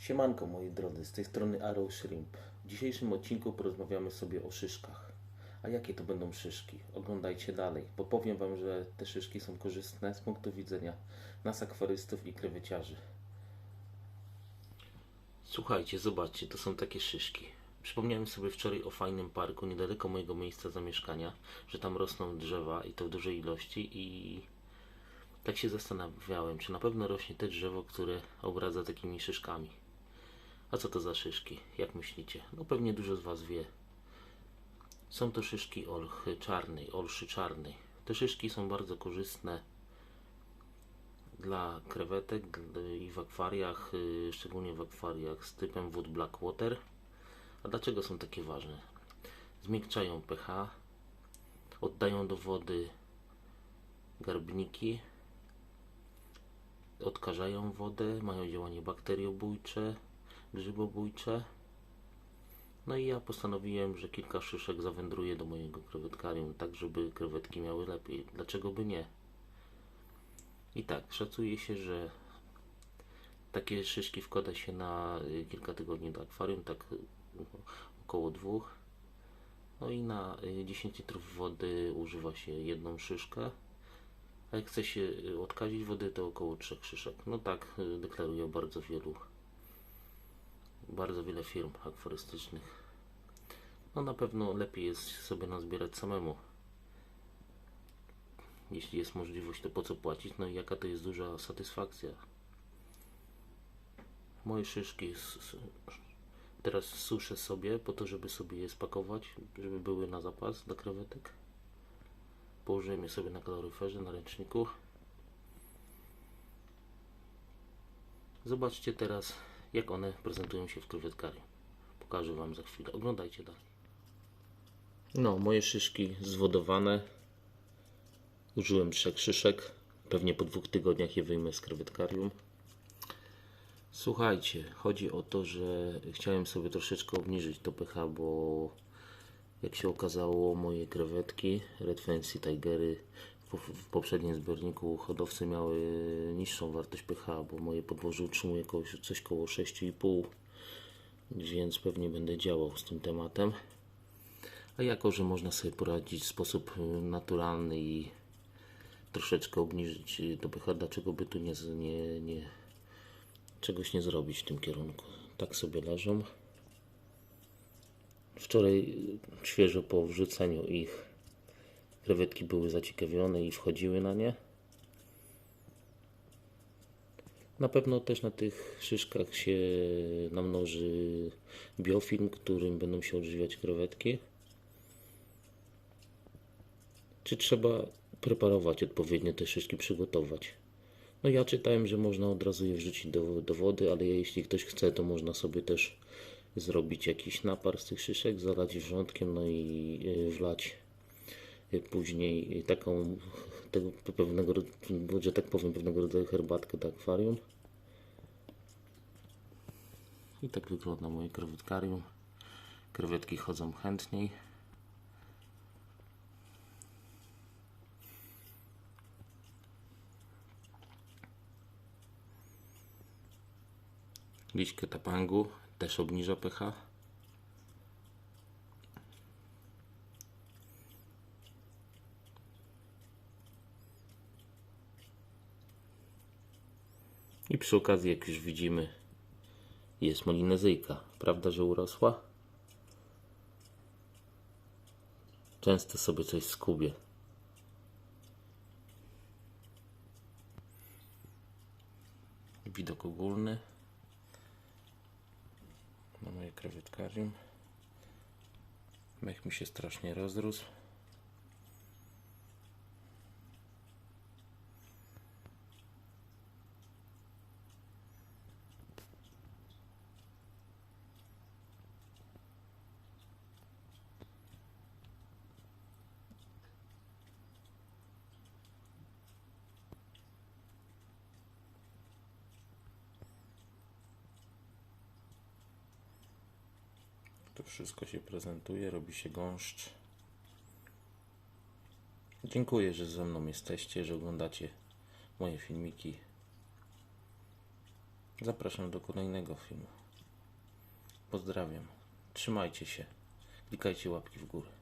Siemanko moi drodzy, z tej strony Arrow Shrimp. W dzisiejszym odcinku porozmawiamy sobie o szyszkach. A jakie to będą szyszki? Oglądajcie dalej, bo powiem Wam, że te szyszki są korzystne z punktu widzenia nas akwarystów i kreweciarzy. Słuchajcie, zobaczcie, to są takie szyszki. Przypomniałem sobie wczoraj o fajnym parku niedaleko mojego miejsca zamieszkania, że tam rosną drzewa i to w dużej ilości i tak się zastanawiałem, czy na pewno rośnie te drzewo, które obradza takimi szyszkami. A co to za szyszki? Jak myślicie? No pewnie dużo z Was wie. Są to szyszki olchy czarnej, olszy czarnej. Te szyszki są bardzo korzystne dla krewetek i w akwariach, y, szczególnie w akwariach z typem wód Blackwater. A dlaczego są takie ważne? Zmiękczają pH, oddają do wody garbniki, odkażają wodę, mają działanie bakteriobójcze, grzybobójcze. No i ja postanowiłem, że kilka szyszek zawędruje do mojego krewetkarium, tak żeby krewetki miały lepiej. Dlaczego by nie? I tak, szacuje się, że takie szyszki wkłada się na y, kilka tygodni do akwarium, tak y, około dwóch. No i na y, 10 litrów wody używa się jedną szyszkę. A jak chce się y, odkazić wody, to około trzech szyszek. No tak y, deklaruje bardzo wielu, bardzo wiele firm akwarystycznych. No na pewno lepiej jest sobie nazbierać samemu. Jeśli jest możliwość, to po co płacić? No i jaka to jest duża satysfakcja. Moje szyszki teraz suszę sobie po to, żeby sobie je spakować, żeby były na zapas dla krewetek. Położyłem je sobie na kaloryferze, na ręczniku. Zobaczcie teraz, jak one prezentują się w krewetkarium. Pokażę Wam za chwilę. Oglądajcie dalej. No, moje szyszki zwodowane. Użyłem trzech szyszek. Pewnie po dwóch tygodniach je wyjmę z krewetkarium. Słuchajcie, chodzi o to, że chciałem sobie troszeczkę obniżyć to pH, bo jak się okazało, moje krewetki Red Fancy Tigery w, poprzednim zbiorniku hodowcy miały niższą wartość pH, bo moje podłoże utrzymuje coś koło 6,5, więc pewnie będę działał z tym tematem. A jako, że można sobie poradzić w sposób naturalny i troszeczkę obniżyć to pH, dlaczego by tu nie, nie, nie czegoś nie zrobić w tym kierunku. Tak sobie leżą. Wczoraj świeżo po wrzuceniu ich krewetki były zaciekawione i wchodziły na nie. Na pewno też na tych szyszkach się namnoży biofilm, którym będą się odżywiać krewetki. Czy trzeba preparować odpowiednio te szyszki, przygotować? No ja czytałem, że można od razu je wrzucić do, do wody, ale jeśli ktoś chce, to można sobie też zrobić jakiś napar z tych szyszek, zalać wrzątkiem, no i y, wlać później taką tego pewnego, że tak powiem, pewnego rodzaju herbatkę do akwarium. I tak wygląda moje krewetkarium. Krewetki chodzą chętniej. Liśkę tapangu też obniża pH. I przy okazji, jak już widzimy, jest molinezyjka. Prawda, że urosła? Często sobie coś skubie. Widok ogólny na moje krewetkarium. Mech mi się strasznie rozrósł. Wszystko się prezentuje, robi się gąszcz. Dziękuję, że ze mną jesteście, że oglądacie moje filmiki. Zapraszam do kolejnego filmu. Pozdrawiam. Trzymajcie się. Klikajcie łapki w górę.